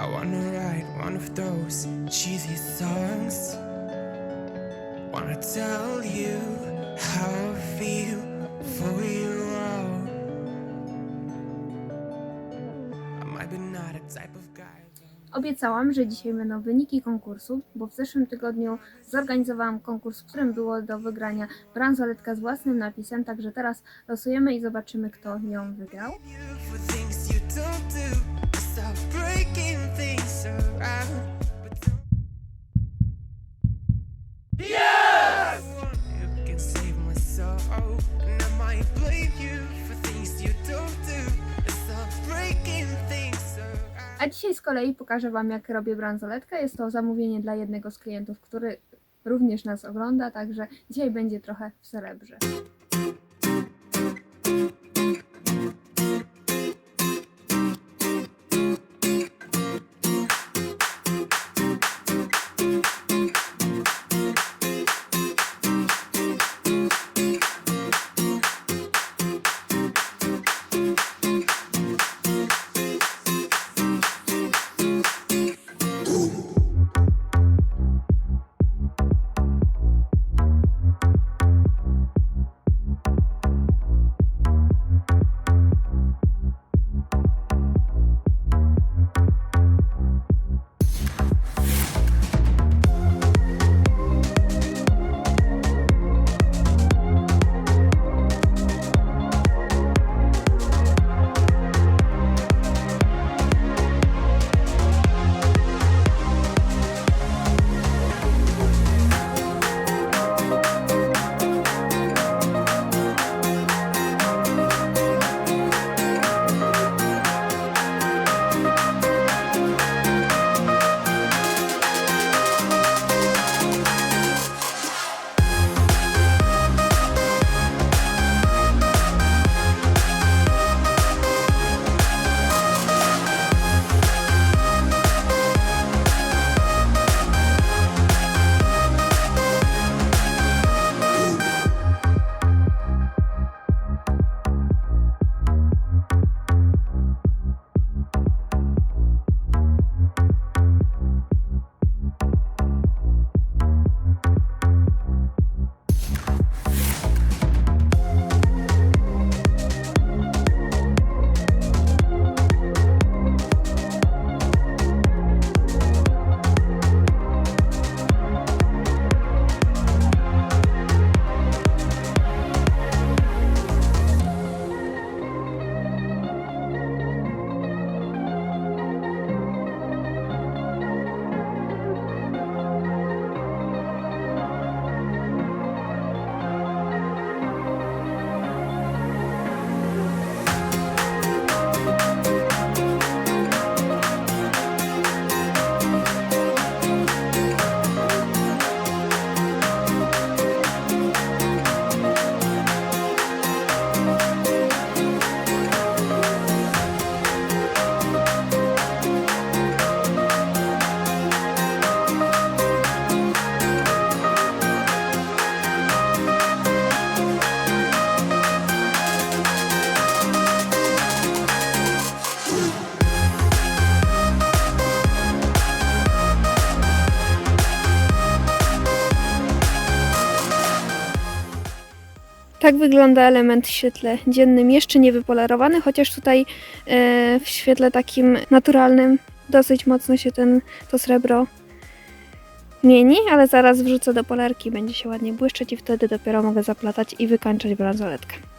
I wanna write one of those cheesy songs. Wanna tell you how I feel for you all. I might be not a type of guy. Obiecałam, że dzisiaj będą wyniki konkursu, bo w zeszłym tygodniu zorganizowałam konkurs, w którym było do wygrania bransoletka z własnym napisem, także teraz losujemy i zobaczymy, kto ją wygrał. A dzisiaj z kolei pokażę Wam, jak robię bransoletkę. Jest to zamówienie dla jednego z klientów, który również nas ogląda, także dzisiaj będzie trochę w srebrze. Tak wygląda element w świetle dziennym, jeszcze nie wypolerowany, chociaż tutaj e, w świetle takim naturalnym dosyć mocno się ten, to srebro mieni, ale zaraz wrzucę do polerki, będzie się ładnie błyszczeć i wtedy dopiero mogę zaplatać i wykańczać bransoletkę.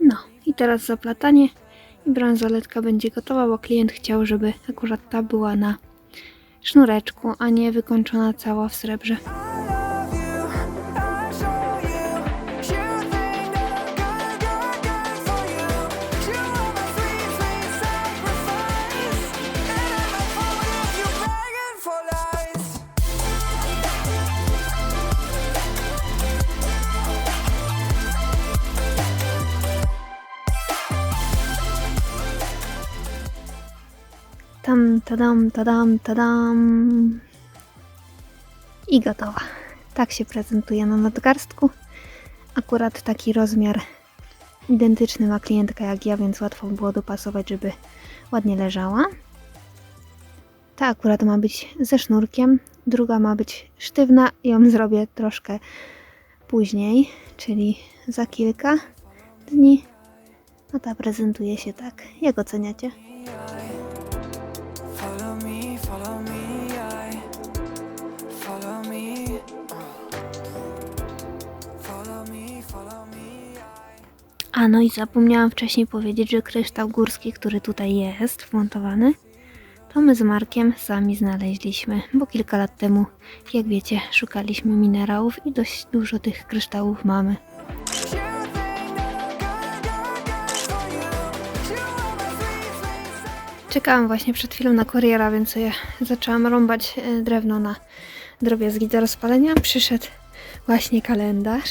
No i teraz zaplatanie i bransoletka będzie gotowa, bo klient chciał, żeby akurat ta była na sznureczku, a nie wykończona cała w srebrze. Tam, tadam, tadam, tadam. I gotowa. Tak się prezentuje na nadgarstku. Akurat taki rozmiar identyczny ma klientka jak ja, więc łatwo było dopasować, żeby ładnie leżała. Ta akurat ma być ze sznurkiem, druga ma być sztywna. Ją zrobię troszkę później, czyli za kilka dni. No ta prezentuje się tak. Jak oceniacie? A no i zapomniałam wcześniej powiedzieć, że kryształ górski, który tutaj jest wmontowany, to my z Markiem sami znaleźliśmy, bo kilka lat temu, jak wiecie, szukaliśmy minerałów i dość dużo tych kryształów mamy. Czekałam właśnie przed chwilą na kuriera, więc sobie zaczęłam rąbać e, drewno na drobiazgi do rozpalenia. Przyszedł właśnie kalendarz.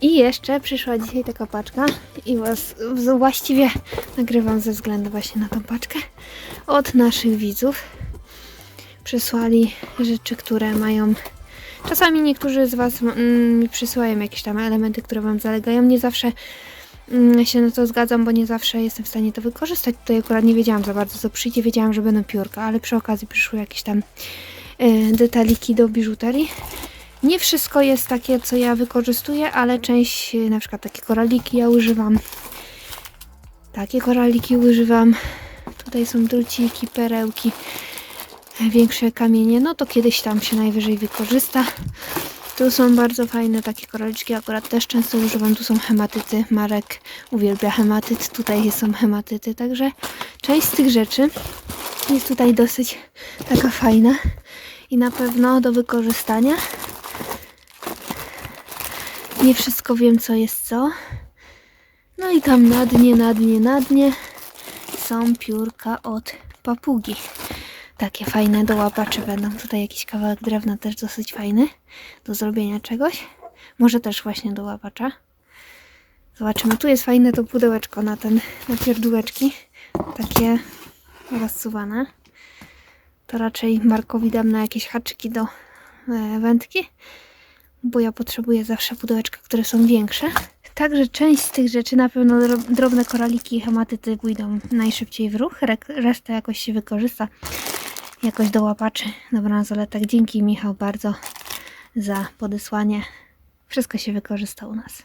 I jeszcze przyszła dzisiaj taka paczka i was, właściwie nagrywam ze względu właśnie na tą paczkę od naszych widzów. Przysłali rzeczy, które mają... Czasami niektórzy z Was mm, przysyłają jakieś tam elementy, które Wam zalegają. Nie zawsze mm, się na to zgadzam, bo nie zawsze jestem w stanie to wykorzystać. Tutaj akurat nie wiedziałam za bardzo, co przyjdzie. Wiedziałam, że będą piórka, ale przy okazji przyszły jakieś tam e, detaliki do biżuterii. Nie wszystko jest takie, co ja wykorzystuję, ale część, na przykład takie koraliki ja używam. Takie koraliki używam. Tutaj są druciki, perełki, większe kamienie. No to kiedyś tam się najwyżej wykorzysta. Tu są bardzo fajne takie koraliczki, akurat też często używam. Tu są hematyty. Marek uwielbia hematyt. Tutaj są hematyty, także część z tych rzeczy jest tutaj dosyć taka fajna i na pewno do wykorzystania. Nie wszystko wiem, co jest co. No i tam na dnie, na dnie, na dnie są piórka od papugi. Takie fajne do łapaczy będą. Tutaj jakiś kawałek drewna też dosyć fajny do zrobienia czegoś. Może też właśnie do łapacza. Zobaczymy. Tu jest fajne to pudełeczko na ten, na pierdółeczki. Takie rozsuwane. To raczej Markowi dam na jakieś haczyki do e, wędki, bo ja potrzebuję zawsze pudełeczka, które są większe. Także część z tych rzeczy, na pewno dro- drobne koraliki i hematyty pójdą najszybciej w ruch, resztę jakoś się wykorzysta jakoś do łapaczy na bransoletek. Dzięki Michał bardzo za podesłanie. Wszystko się wykorzysta u nas.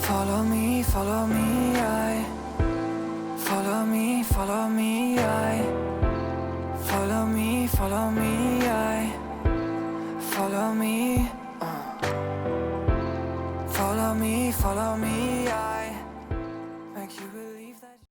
Follow me, follow me, I follow me, follow me, I